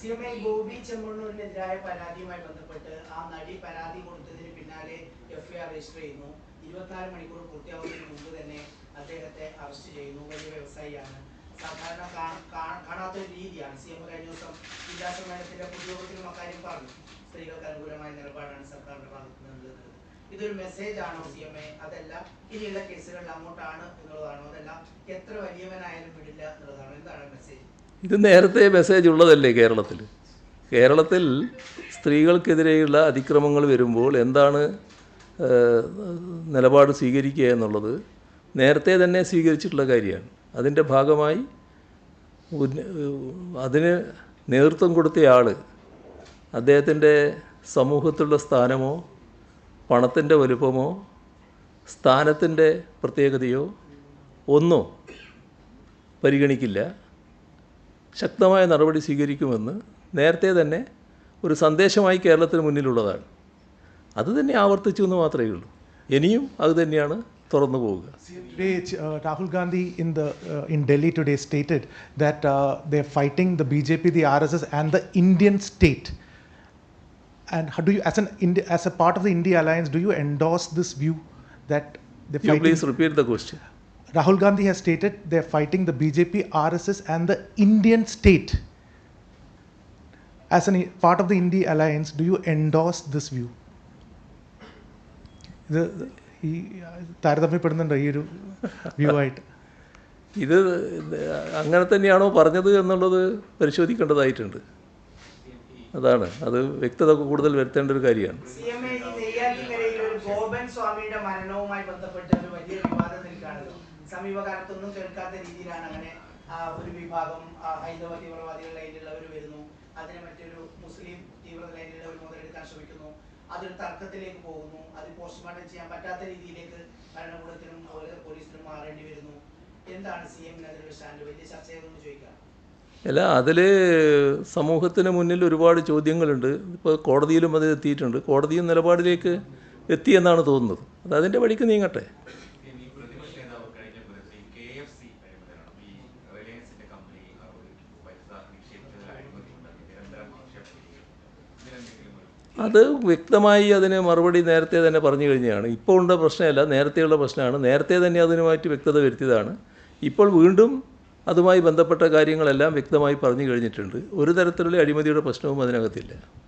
C Gopi ചെമ്മണ്ണൂരിനെതിരായ പരാതിയുമായി ബന്ധപ്പെട്ട് ആ നടി പരാതി കൊടുത്തതിന് പിന്നാലെ എഫ്ഐആർ രജിസ്റ്റർ ചെയ്യുന്നു. ഇരുപത്തിനാല് മണിക്കൂർ പൂർത്തിയാവുന്നതിന് മുമ്പ് തന്നെ അദ്ദേഹത്തെ അറസ്റ്റ് ചെയ്യുന്നു. വലിയ വ്യവസായിയാണ്. സാധാരണ കാ- കാ- കാണാത്ത ഒരു രീതിയാണ്. സി എം കഴിഞ്ഞ ദിവസം ജില്ലാ സമ്മേളനത്തിന്റെ പൊതുയോഗത്തിലും അക്കാര്യം പറഞ്ഞു. സ്ത്രീകൾക്ക് അനുകൂലമായ നിലപാടാണ് സർക്കാരിന്റെ ഭാഗത്ത് നിന്നുള്ളത് ഇതൊരു മെസ്സേജ് ആണോ സി എം എ അതല്ല ഇനിയുള്ള കേസുകളിൽ അങ്ങോട്ടാണ് എന്നുള്ളതാണോ? അതല്ല എത്ര വലിയവനായാലും വിടില്ല എന്നുള്ളതാണോ? എന്താണ് മെസ്സേജ് ഇത് നേരത്തെ മെസ്സേജ് ഉള്ളതല്ലേ കേരളത്തിൽ? കേരളത്തിൽ സ്ത്രീകൾക്കെതിരെയുള്ള അതിക്രമങ്ങൾ വരുമ്പോൾ എന്താണ് നിലപാട് സ്വീകരിക്കുക എന്നുള്ളത് നേരത്തെ തന്നെ സ്വീകരിച്ചിട്ടുള്ള കാര്യമാണ്. അതിന്റെ ഭാഗമായി അതിന് നേതൃത്വം കൊടുത്തയാൾ അദ്ദേഹത്തിന്റെ സമൂഹത്തിലുള്ള സ്ഥാനമോ പണത്തിന്റെ വലുപ്പമോ സ്ഥാനത്തിന്റെ പ്രത്യേകതയോ ഒന്നോ പരിഗണിക്കില്ല. ശക്തമായ നടപടി സ്വീകരിക്കുമെന്ന് നേരത്തെ തന്നെ ഒരു സന്ദേശമായി കേരളത്തിന് മുന്നിലുള്ളതാണ് അത് തന്നെ ആവർത്തിച്ചു എന്ന് മാത്രമേ ഉള്ളൂ ഇനിയും അത് തന്നെയാണ് തുറന്നു പോവുക Today, uh, Rahul Gandhi in the uh, in Delhi today stated that uh, they're fighting the BJP, the RSS, and the Indian state. And how do you, as an Indi- as a part of the India alliance, do you endorse this view that you fighting? Please repeat the question Rahul Gandhi has stated they're fighting the BJP, RSS, and the Indian state. As a part of the India alliance, do you endorse this view? ഇത് ഈ താരതമ്യപ്പെടുന്നുണ്ടോ ഈ ഒരു view ആയിട്ട് ഇത് അങ്ങനെ തന്നെയാണോ പറഞ്ഞത് എന്നുള്ളത് പരിശോധിക്കേണ്ടതായിട്ടുണ്ട്. അതാണ്. അത് വ്യക്തത കൂടുതൽ വരുത്തേണ്ട ഒരു കാര്യമാണ്. ഗോപൻ സ്വാമിയുടെ മരണവുമായി ബന്ധപ്പെട്ട് ഒരു വലിയ വിവാദത്തിലേക്കാണല്ലോ സമീപകാലത്തൊന്നും കേൾക്കാത്ത രീതിയിലാണ് അങ്ങനെ ഒരു വിഭാഗം ഹൈന്ദവ തീവ്രവാദികൾ ലൈനിലുള്ളവർ വരുന്നു. അതിനെ മറ്റൊരു മുസ്ലിം തീവ്ര ലൈനിലുള്ളവർ മുതലെടുക്കാൻ ശ്രമിക്കുന്നു. അതൊരു തർക്കത്തിലേക്ക് പോകുന്നു. അത് പോസ്റ്റ്മോർട്ടം ചെയ്യാൻ പറ്റാത്ത രീതിയിലേക്ക് ഭരണകൂടത്തിനും പോലീസിനും മാറേണ്ടി വരുന്നു. എന്താണ് സി അതിലൊരു സ്റ്റാൻഡ്? വലിയ ചർച്ചയായതെന്ന് ചോദിക്കാം. അല്ല അതിൽ സമൂഹത്തിന് മുന്നിൽ ഒരുപാട് ചോദ്യങ്ങളുണ്ട്. ഇപ്പോൾ കോടതിയിലും അത് എത്തിയിട്ടുണ്ട്. കോടതിയും നിലപാടിലേക്ക് എത്തി എന്നാണ് തോന്നുന്നത്. അത് അതിന്റെ വഴിക്ക് നീങ്ങട്ടെ. അത് വ്യക്തമായി അതിന് മറുപടി നേരത്തെ തന്നെ പറഞ്ഞു കഴിഞ്ഞതാണ്. ഇപ്പോൾ ഉള്ള പ്രശ്നമല്ല നേരത്തെയുള്ള പ്രശ്നമാണ്. നേരത്തെ തന്നെ അതിനുമായിട്ട് വ്യക്തത വരുത്തിയതാണ്. ഇപ്പോൾ വീണ്ടും അതുമായി ബന്ധപ്പെട്ട കാര്യങ്ങളെല്ലാം വ്യക്തമായി പറഞ്ഞു കഴിഞ്ഞിട്ടുണ്ട്. ഒരു തരത്തിലുള്ള അഴിമതിയുടെ പ്രശ്നവും അതിനകത്തില്ല.